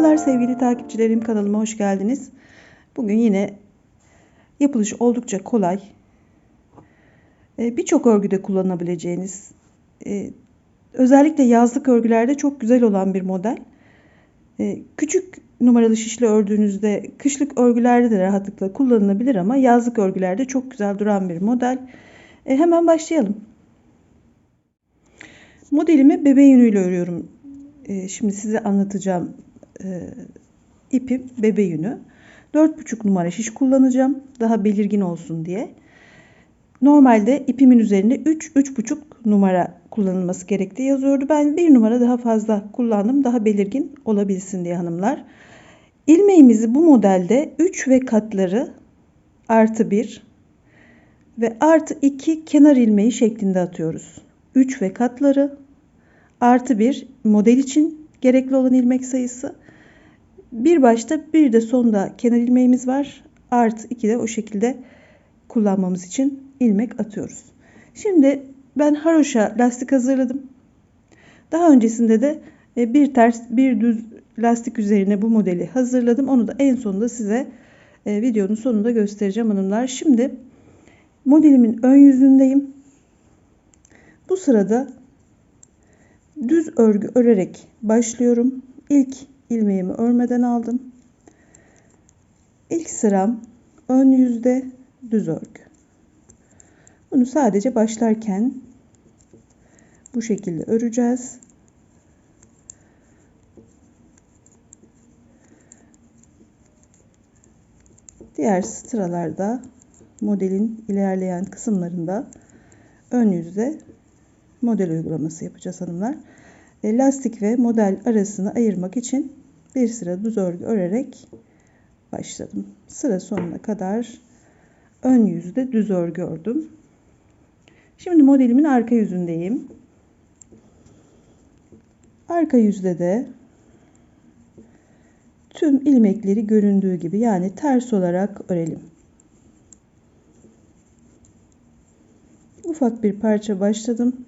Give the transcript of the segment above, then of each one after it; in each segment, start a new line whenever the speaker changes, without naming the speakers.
Merhabalar sevgili takipçilerim kanalıma hoş geldiniz. Bugün yine yapılışı oldukça kolay. Ee, birçok örgüde kullanabileceğiniz, e, özellikle yazlık örgülerde çok güzel olan bir model. Ee, küçük numaralı şişle ördüğünüzde kışlık örgülerde de rahatlıkla kullanılabilir ama yazlık örgülerde çok güzel duran bir model. Ee, hemen başlayalım. Modelimi bebe yünüyle örüyorum. Şimdi size anlatacağım e, ipim bebe yünü. 4,5 numara şiş kullanacağım. Daha belirgin olsun diye. Normalde ipimin üzerinde 3 3,5 numara kullanılması gerektiği yazıyordu. Ben bir numara daha fazla kullandım. Daha belirgin olabilsin diye hanımlar. İlmeğimizi bu modelde 3 ve katları artı 1 ve artı 2 kenar ilmeği şeklinde atıyoruz. 3 ve katları artı 1 model için gerekli olan ilmek sayısı bir başta bir de sonda kenar ilmeğimiz var. Artı 2 de o şekilde kullanmamız için ilmek atıyoruz. Şimdi ben haroşa lastik hazırladım. Daha öncesinde de e, bir ters bir düz lastik üzerine bu modeli hazırladım. Onu da en sonunda size e, videonun sonunda göstereceğim hanımlar. Şimdi modelimin ön yüzündeyim. Bu sırada düz örgü örerek başlıyorum. İlk ilmeğimi örmeden aldım. İlk sıram ön yüzde düz örgü. Bunu sadece başlarken bu şekilde öreceğiz. Diğer sıralarda modelin ilerleyen kısımlarında ön yüzde model uygulaması yapacağız hanımlar. E, lastik ve model arasını ayırmak için bir sıra düz örgü örerek başladım. Sıra sonuna kadar ön yüzde düz örgü ördüm. Şimdi modelimin arka yüzündeyim. Arka yüzde de tüm ilmekleri göründüğü gibi yani ters olarak örelim. Ufak bir parça başladım.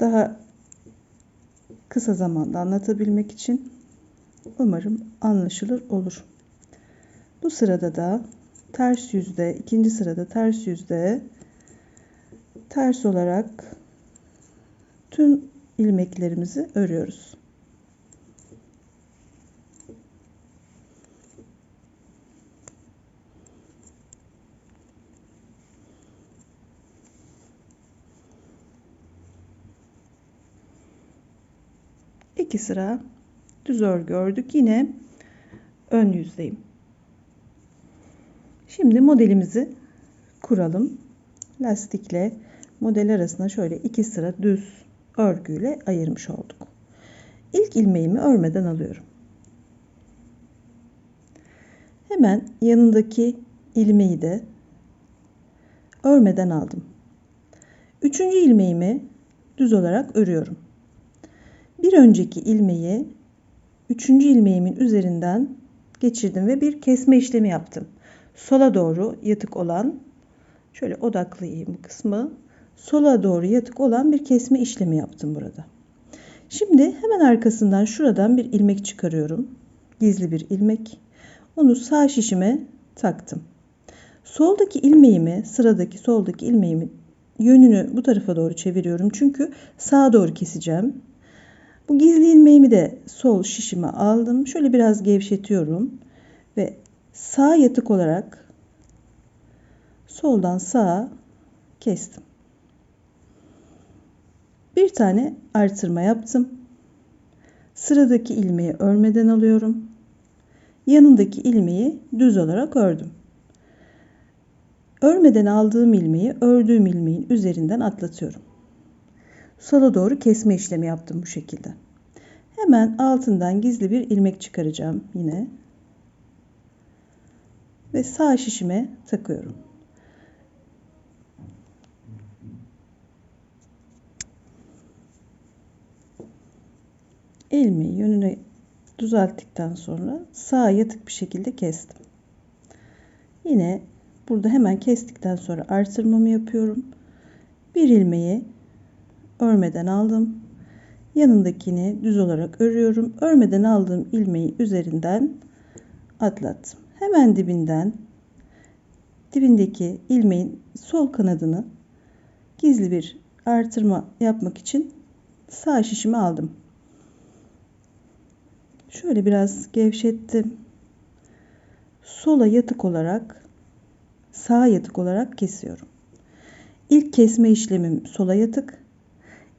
Daha kısa zamanda anlatabilmek için umarım anlaşılır olur. Bu sırada da ters yüzde, ikinci sırada ters yüzde ters olarak tüm ilmeklerimizi örüyoruz. iki sıra düz örgü ördük. Yine ön yüzdeyim. Şimdi modelimizi kuralım. Lastikle model arasına şöyle iki sıra düz örgüyle ayırmış olduk. İlk ilmeğimi örmeden alıyorum. Hemen yanındaki ilmeği de örmeden aldım. Üçüncü ilmeğimi düz olarak örüyorum. Bir önceki ilmeği üçüncü ilmeğimin üzerinden geçirdim ve bir kesme işlemi yaptım. Sola doğru yatık olan şöyle odaklayayım kısmı. Sola doğru yatık olan bir kesme işlemi yaptım burada. Şimdi hemen arkasından şuradan bir ilmek çıkarıyorum. Gizli bir ilmek. Onu sağ şişime taktım. Soldaki ilmeğimi, sıradaki soldaki ilmeğimi yönünü bu tarafa doğru çeviriyorum. Çünkü sağa doğru keseceğim. Bu gizli ilmeğimi de sol şişime aldım. Şöyle biraz gevşetiyorum ve sağ yatık olarak soldan sağa kestim. Bir tane artırma yaptım. Sıradaki ilmeği örmeden alıyorum. Yanındaki ilmeği düz olarak ördüm. Örmeden aldığım ilmeği ördüğüm ilmeğin üzerinden atlatıyorum sola doğru kesme işlemi yaptım bu şekilde. Hemen altından gizli bir ilmek çıkaracağım yine. Ve sağ şişime takıyorum. ilmeği yönüne düzelttikten sonra sağa yatık bir şekilde kestim. Yine burada hemen kestikten sonra artırmamı yapıyorum. Bir ilmeği örmeden aldım. Yanındakini düz olarak örüyorum. Örmeden aldığım ilmeği üzerinden atlattım. Hemen dibinden dibindeki ilmeğin sol kanadını gizli bir artırma yapmak için sağ şişimi aldım. Şöyle biraz gevşettim. Sola yatık olarak sağa yatık olarak kesiyorum. İlk kesme işlemim sola yatık.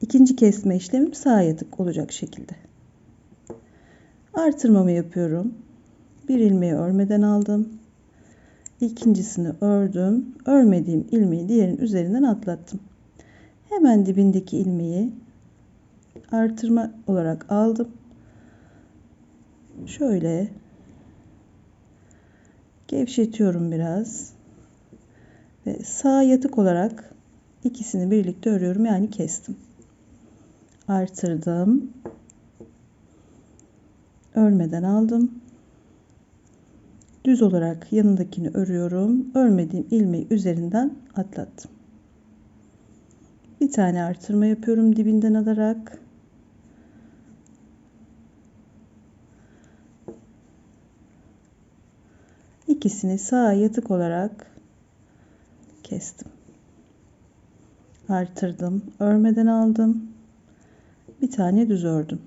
İkinci kesme işlemim sağa yatık olacak şekilde. Artırmamı yapıyorum. Bir ilmeği örmeden aldım. İkincisini ördüm. Örmediğim ilmeği diğerinin üzerinden atlattım. Hemen dibindeki ilmeği artırma olarak aldım. Şöyle gevşetiyorum biraz. Ve sağ yatık olarak ikisini birlikte örüyorum. Yani kestim. Artırdım. Örmeden aldım. Düz olarak yanındakini örüyorum. Örmediğim ilmeği üzerinden atlattım. Bir tane artırma yapıyorum dibinden alarak. İkisini sağa yatık olarak kestim. Artırdım. Örmeden aldım. Bir tane düz ördüm.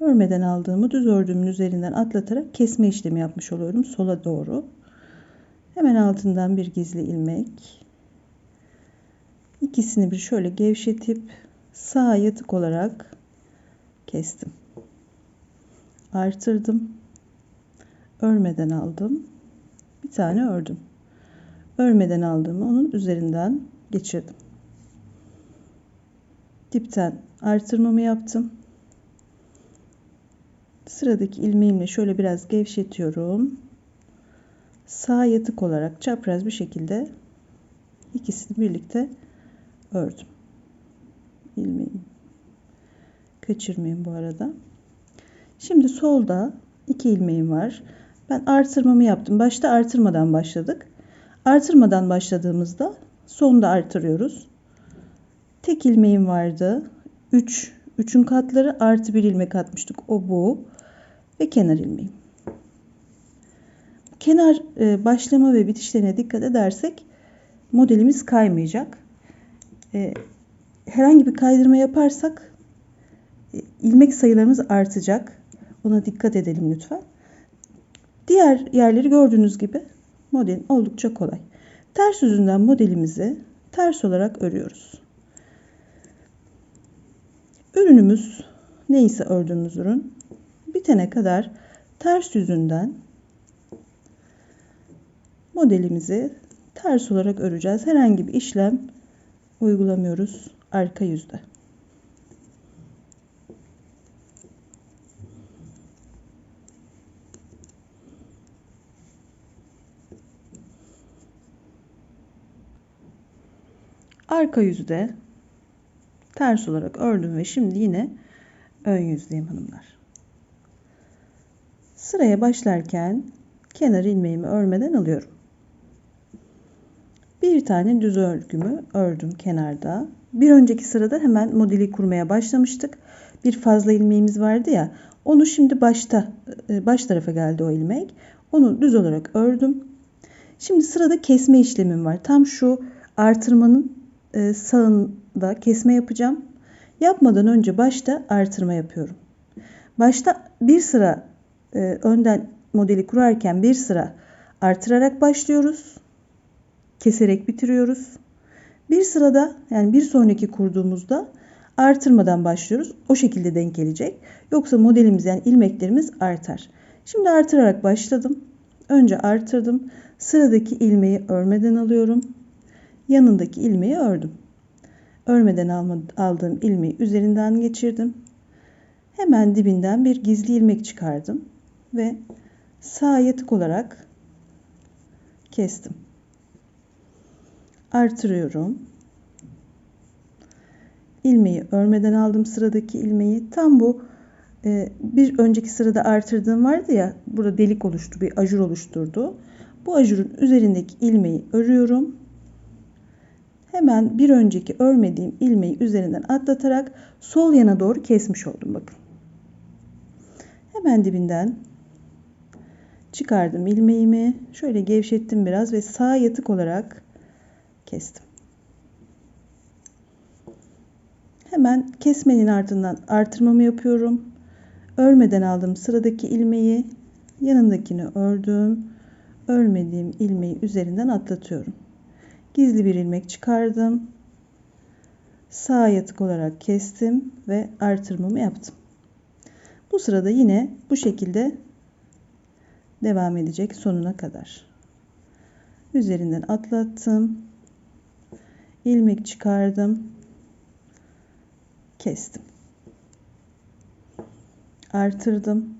Örmeden aldığımı düz ördüğümün üzerinden atlatarak kesme işlemi yapmış oluyorum sola doğru. Hemen altından bir gizli ilmek. İkisini bir şöyle gevşetip sağa yatık olarak kestim. Artırdım. Örmeden aldım. Bir tane ördüm. Örmeden aldığımı onun üzerinden geçirdim. Dipten artırmamı yaptım. Sıradaki ilmeğimle şöyle biraz gevşetiyorum. Sağ yatık olarak çapraz bir şekilde ikisini birlikte ördüm. İlmeğimi kaçırmayın bu arada. Şimdi solda iki ilmeğim var. Ben artırmamı yaptım. Başta artırmadan başladık. Artırmadan başladığımızda sonda artırıyoruz. Tek ilmeğim vardı. 3 üç, 3'ün katları artı bir ilmek atmıştık. O bu ve kenar ilmeğim. Kenar e, başlama ve bitişlerine dikkat edersek modelimiz kaymayacak. E, herhangi bir kaydırma yaparsak e, ilmek sayılarımız artacak. Ona dikkat edelim lütfen. Diğer yerleri gördüğünüz gibi model oldukça kolay. Ters yüzünden modelimizi ters olarak örüyoruz. Ürünümüz neyse ördüğümüz ürün bitene kadar ters yüzünden modelimizi ters olarak öreceğiz. Herhangi bir işlem uygulamıyoruz arka yüzde. Arka yüzde ters olarak ördüm ve şimdi yine ön yüzdeyim hanımlar. Sıraya başlarken kenar ilmeğimi örmeden alıyorum. Bir tane düz örgümü ördüm kenarda. Bir önceki sırada hemen modeli kurmaya başlamıştık. Bir fazla ilmeğimiz vardı ya. Onu şimdi başta e, baş tarafa geldi o ilmek. Onu düz olarak ördüm. Şimdi sırada kesme işlemim var. Tam şu artırmanın e, sağında kesme yapacağım. Yapmadan önce başta artırma yapıyorum. Başta bir sıra e, önden modeli kurarken bir sıra artırarak başlıyoruz. Keserek bitiriyoruz. Bir sırada yani bir sonraki kurduğumuzda artırmadan başlıyoruz. O şekilde denk gelecek. Yoksa modelimiz yani ilmeklerimiz artar. Şimdi artırarak başladım. Önce artırdım. Sıradaki ilmeği örmeden alıyorum. Yanındaki ilmeği ördüm. Örmeden aldığım ilmeği üzerinden geçirdim. Hemen dibinden bir gizli ilmek çıkardım ve sağ yatık olarak kestim. Artırıyorum. İlmeği örmeden aldım sıradaki ilmeği. Tam bu e, bir önceki sırada artırdığım vardı ya burada delik oluştu bir ajur oluşturdu. Bu ajurun üzerindeki ilmeği örüyorum. Hemen bir önceki örmediğim ilmeği üzerinden atlatarak sol yana doğru kesmiş oldum bakın. Hemen dibinden çıkardım ilmeğimi. Şöyle gevşettim biraz ve sağ yatık olarak kestim. Hemen kesmenin ardından artırmamı yapıyorum. Örmeden aldım sıradaki ilmeği, yanındakini ördüm. Örmediğim ilmeği üzerinden atlatıyorum. Gizli bir ilmek çıkardım. Sağ yatık olarak kestim ve artırmamı yaptım. Bu sırada yine bu şekilde devam edecek sonuna kadar. Üzerinden atlattım. ilmek çıkardım. Kestim. Artırdım.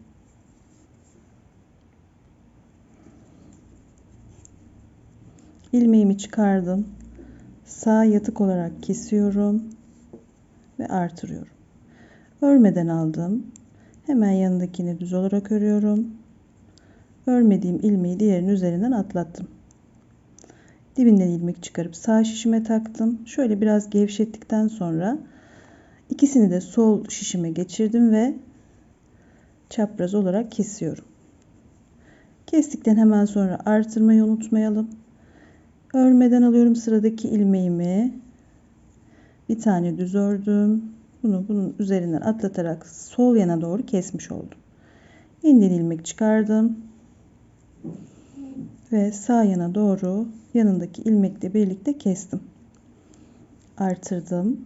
Çıkardım. Sağ yatık olarak kesiyorum ve artırıyorum. Örmeden aldım. Hemen yanındakini düz olarak örüyorum. Örmediğim ilmeği diğerinin üzerinden atlattım. Dibinden ilmek çıkarıp sağ şişime taktım. Şöyle biraz gevşettikten sonra ikisini de sol şişime geçirdim ve çapraz olarak kesiyorum. Kestikten hemen sonra artırmayı unutmayalım. Örmeden alıyorum sıradaki ilmeğimi. Bir tane düz ördüm. Bunu bunun üzerinden atlatarak sol yana doğru kesmiş oldum. Yeniden ilmek çıkardım. Ve sağ yana doğru yanındaki ilmekle birlikte kestim. Artırdım.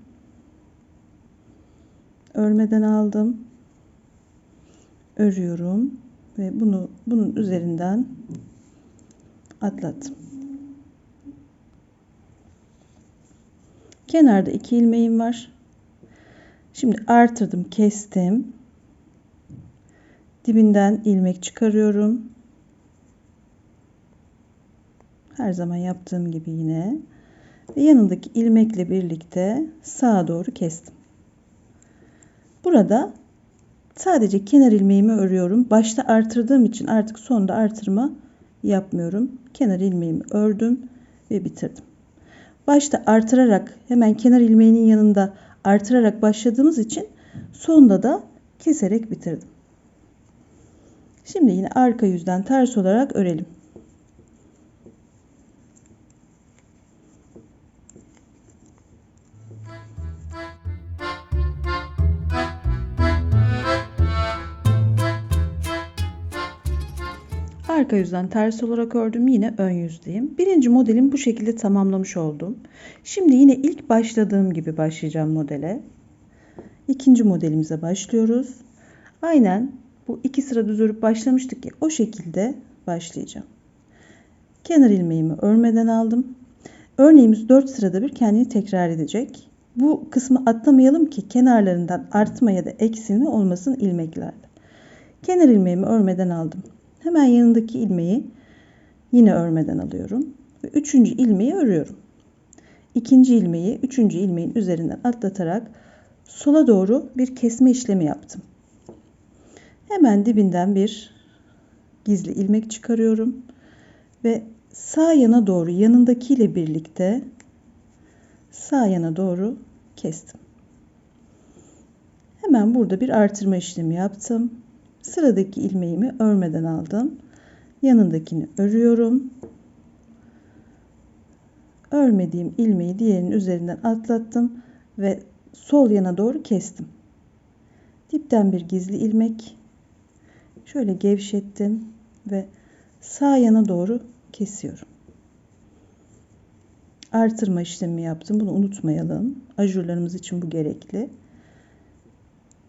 Örmeden aldım. Örüyorum ve bunu bunun üzerinden atlattım. Kenarda iki ilmeğim var. Şimdi artırdım, kestim. Dibinden ilmek çıkarıyorum. Her zaman yaptığım gibi yine. Ve yanındaki ilmekle birlikte sağa doğru kestim. Burada sadece kenar ilmeğimi örüyorum. Başta artırdığım için artık sonda artırma yapmıyorum. Kenar ilmeğimi ördüm ve bitirdim. Başta artırarak hemen kenar ilmeğinin yanında artırarak başladığımız için sonda da keserek bitirdim. Şimdi yine arka yüzden ters olarak örelim. Arka yüzden ters olarak ördüm. Yine ön yüzdeyim. Birinci modelimi bu şekilde tamamlamış oldum. Şimdi yine ilk başladığım gibi başlayacağım modele. İkinci modelimize başlıyoruz. Aynen bu iki sıra düz örüp başlamıştık ya o şekilde başlayacağım. Kenar ilmeğimi örmeden aldım. Örneğimiz 4 sırada bir kendini tekrar edecek. Bu kısmı atlamayalım ki kenarlarından artma ya da eksilme olmasın ilmeklerde. Kenar ilmeğimi örmeden aldım. Hemen yanındaki ilmeği yine örmeden alıyorum. Ve üçüncü ilmeği örüyorum. İkinci ilmeği üçüncü ilmeğin üzerinden atlatarak sola doğru bir kesme işlemi yaptım. Hemen dibinden bir gizli ilmek çıkarıyorum ve sağ yana doğru yanındakiyle birlikte sağ yana doğru kestim. Hemen burada bir artırma işlemi yaptım. Sıradaki ilmeğimi örmeden aldım. Yanındakini örüyorum. Örmediğim ilmeği diğerinin üzerinden atlattım ve sol yana doğru kestim. Dipten bir gizli ilmek şöyle gevşettim ve sağ yana doğru kesiyorum. Artırma işlemi yaptım. Bunu unutmayalım. Ajurlarımız için bu gerekli.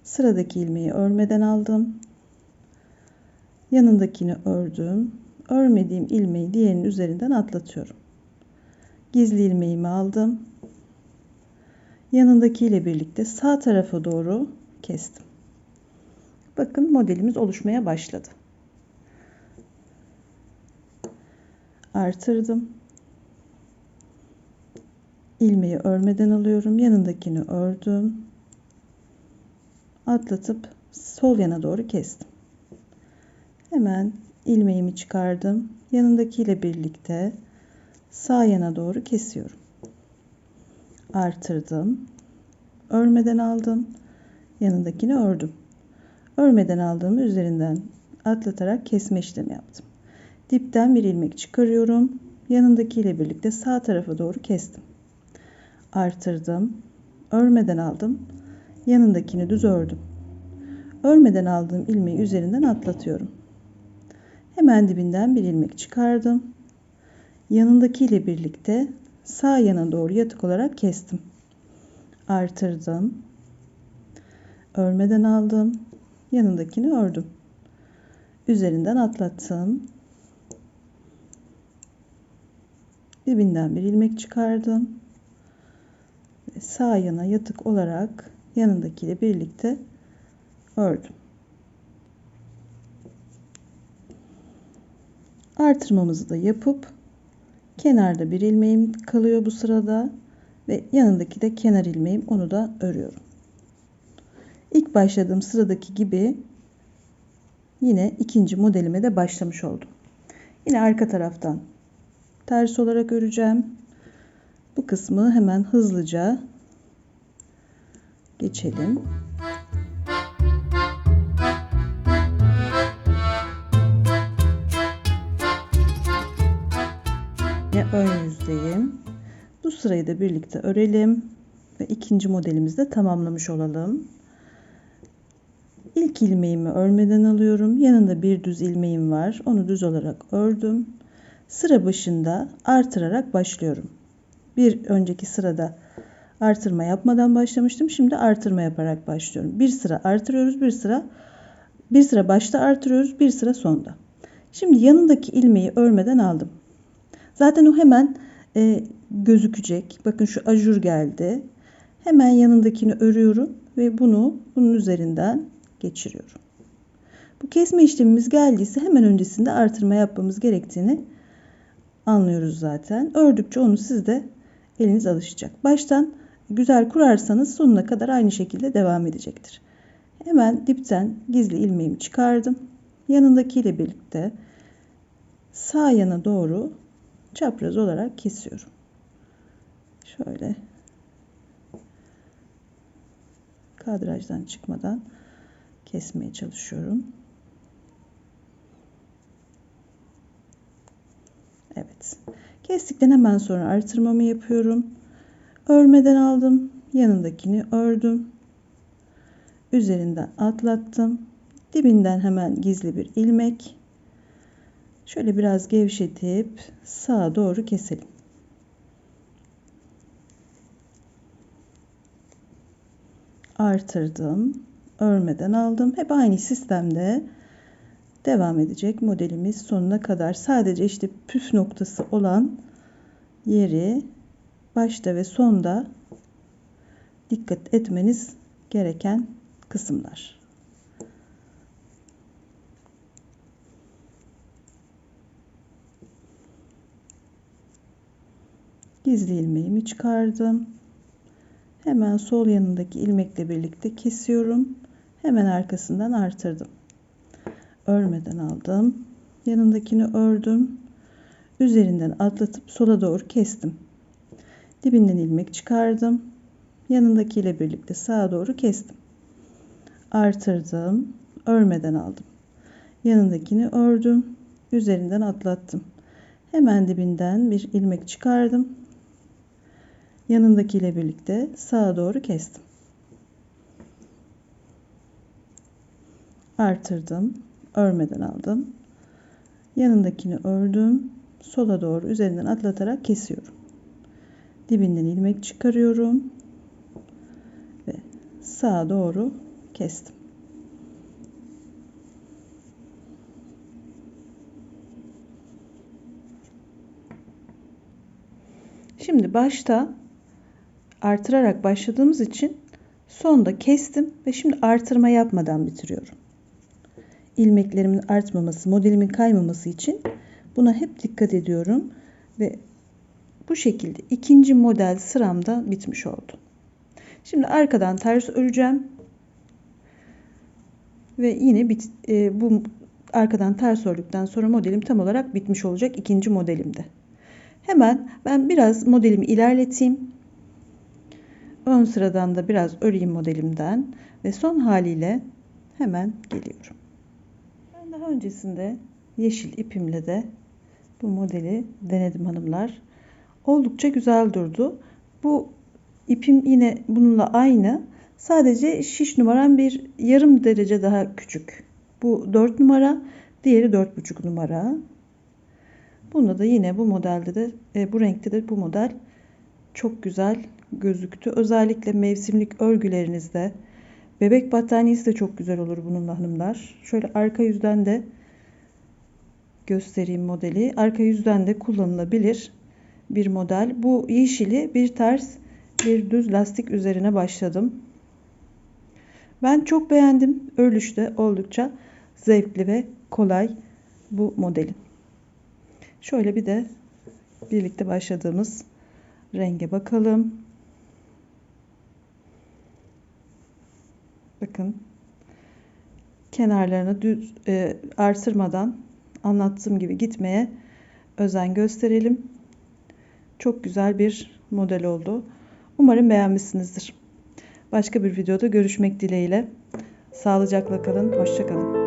Sıradaki ilmeği örmeden aldım. Yanındakini ördüm. Örmediğim ilmeği diğerinin üzerinden atlatıyorum. Gizli ilmeğimi aldım. Yanındaki ile birlikte sağ tarafa doğru kestim. Bakın modelimiz oluşmaya başladı. Artırdım. ilmeği örmeden alıyorum. Yanındakini ördüm. Atlatıp sol yana doğru kestim. Hemen ilmeğimi çıkardım. Yanındakiyle birlikte sağ yana doğru kesiyorum. Artırdım. Örmeden aldım. Yanındakini ördüm. Örmeden aldığımı üzerinden atlatarak kesme işlemi yaptım. Dipten bir ilmek çıkarıyorum. Yanındakiyle birlikte sağ tarafa doğru kestim. Artırdım. Örmeden aldım. Yanındakini düz ördüm. Örmeden aldığım ilmeği üzerinden atlatıyorum. Hemen dibinden bir ilmek çıkardım. Yanındakiyle birlikte sağ yana doğru yatık olarak kestim. Artırdım. Örmeden aldım. Yanındakini ördüm. Üzerinden atlattım. Dibinden bir ilmek çıkardım. Sağ yana yatık olarak yanındakiyle birlikte ördüm. Artırmamızı da yapıp kenarda bir ilmeğim kalıyor bu sırada ve yanındaki de kenar ilmeğim onu da örüyorum. İlk başladığım sıradaki gibi yine ikinci modelime de başlamış oldum. Yine arka taraftan ters olarak öreceğim. Bu kısmı hemen hızlıca geçelim. Ön yüzdeyim. Bu sırayı da birlikte örelim ve ikinci modelimizi de tamamlamış olalım. İlk ilmeğimi örmeden alıyorum. Yanında bir düz ilmeğim var. Onu düz olarak ördüm. Sıra başında artırarak başlıyorum. Bir önceki sırada artırma yapmadan başlamıştım. Şimdi artırma yaparak başlıyorum. Bir sıra artırıyoruz, bir sıra bir sıra başta artırıyoruz, bir sıra sonda. Şimdi yanındaki ilmeği örmeden aldım. Zaten o hemen e, gözükecek. Bakın şu ajur geldi. Hemen yanındakini örüyorum ve bunu bunun üzerinden geçiriyorum. Bu kesme işlemimiz geldiyse hemen öncesinde artırma yapmamız gerektiğini anlıyoruz zaten. Ördükçe onu siz de eliniz alışacak. Baştan güzel kurarsanız sonuna kadar aynı şekilde devam edecektir. Hemen dipten gizli ilmeğimi çıkardım. Yanındakiyle birlikte sağ yana doğru çapraz olarak kesiyorum. Şöyle kadrajdan çıkmadan kesmeye çalışıyorum. Evet. Kestikten hemen sonra artırmamı yapıyorum. Örmeden aldım. Yanındakini ördüm. Üzerinden atlattım. Dibinden hemen gizli bir ilmek. Şöyle biraz gevşetip sağa doğru keselim. Artırdım. Örmeden aldım. Hep aynı sistemde devam edecek modelimiz sonuna kadar. Sadece işte püf noktası olan yeri başta ve sonda dikkat etmeniz gereken kısımlar. Gizli ilmeğimi çıkardım. Hemen sol yanındaki ilmekle birlikte kesiyorum. Hemen arkasından artırdım. Örmeden aldım. Yanındakini ördüm. Üzerinden atlatıp sola doğru kestim. Dibinden ilmek çıkardım. Yanındakiyle birlikte sağa doğru kestim. Artırdım. Örmeden aldım. Yanındakini ördüm. Üzerinden atlattım. Hemen dibinden bir ilmek çıkardım. Yanındakiyle birlikte sağa doğru kestim. Artırdım. Örmeden aldım. Yanındakini ördüm. Sola doğru üzerinden atlatarak kesiyorum. Dibinden ilmek çıkarıyorum. Ve sağa doğru kestim. Şimdi başta artırarak başladığımız için sonda kestim ve şimdi artırma yapmadan bitiriyorum. İlmeklerimin artmaması, modelimin kaymaması için buna hep dikkat ediyorum ve bu şekilde ikinci model sıramda bitmiş oldu. Şimdi arkadan ters öreceğim. Ve yine bit, e, bu arkadan ters ördükten sonra modelim tam olarak bitmiş olacak ikinci modelimde. Hemen ben biraz modelimi ilerleteyim. Ön sıradan da biraz öreyim modelimden ve son haliyle hemen geliyorum. Ben daha öncesinde yeşil ipimle de bu modeli denedim hanımlar. Oldukça güzel durdu. Bu ipim yine bununla aynı. Sadece şiş numaram bir yarım derece daha küçük. Bu 4 numara, diğeri 4,5 numara. Bunda da yine bu modelde de e, bu renkte de bu model çok güzel gözüktü. Özellikle mevsimlik örgülerinizde bebek battaniyesi de çok güzel olur bununla hanımlar. Şöyle arka yüzden de göstereyim modeli. Arka yüzden de kullanılabilir bir model. Bu yeşili bir ters bir düz lastik üzerine başladım. Ben çok beğendim. Örülüşte oldukça zevkli ve kolay bu modelin. Şöyle bir de birlikte başladığımız renge bakalım. Bakın kenarlarını düz e, artırmadan anlattığım gibi gitmeye özen gösterelim. Çok güzel bir model oldu. Umarım beğenmişsinizdir. Başka bir videoda görüşmek dileğiyle. Sağlıcakla kalın, hoşçakalın.